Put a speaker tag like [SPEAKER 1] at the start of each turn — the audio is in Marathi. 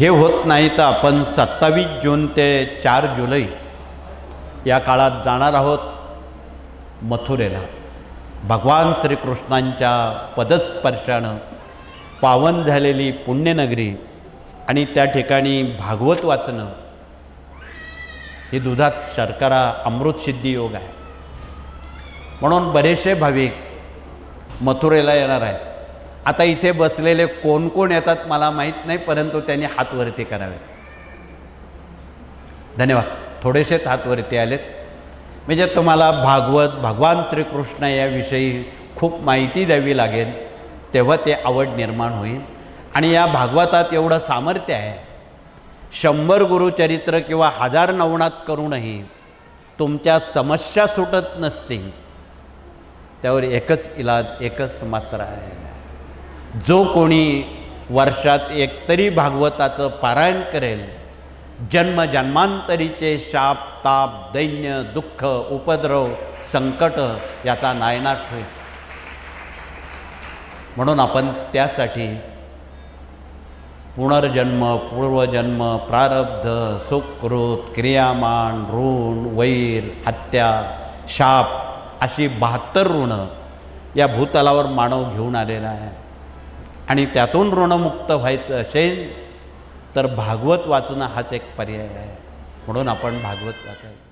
[SPEAKER 1] हे होत नाही तर आपण सत्तावीस जून ते चार जुलै या काळात जाणार आहोत मथुरेला. भगवान श्रीकृष्णांच्या पदस्पर्शानं पावन झालेली पुण्यनगरी आणि त्या ठिकाणी भागवत वाचणं हे दुधात शर्करा अमृतसिद्धी योग आहे. म्हणून बरेचसे भाविक मथुरेला येणार आहेत. आता इथे बसलेले कोण कोण येतात मला माहीत नाही परंतु त्यांनी हातवरती करावेत करावे. धन्यवाद. थोडेसेच हातवरती आलेत. म्हणजे तुम्हाला भागवत भगवान श्रीकृष्ण याविषयी खूप माहिती द्यावी लागेल तेव्हा ते आवड निर्माण होईल. आणि या भागवतात एवढं सामर्थ्य आहे शंभर गुरुचरित्र किंवा हजार नवनात करूनही तुमच्या समस्या सुटत नसतील त्यावर एकच इलाज एकच मात्र आहे. जो कोणी वर्षात एकतरी भागवताचं पारायण करेल जन्म जन्मांतरीचे शाप ताप दैन्य दुःख उपद्रव संकट याचा नायनाट होईल. म्हणून आपण त्यासाठी पुनर्जन्म पूर्वजन्म प्रारब्ध सुकृत क्रियामान ऋण वैर हत्या शाप अशी बहात्तर ऋणं या भूतलावर मानव घेऊन आलेला आहे. आणि त्यातून ऋणमुक्त व्हायचं असेल तर भागवत वाचणं हाच एक पर्याय आहे. म्हणून आपण भागवत वाचायचं.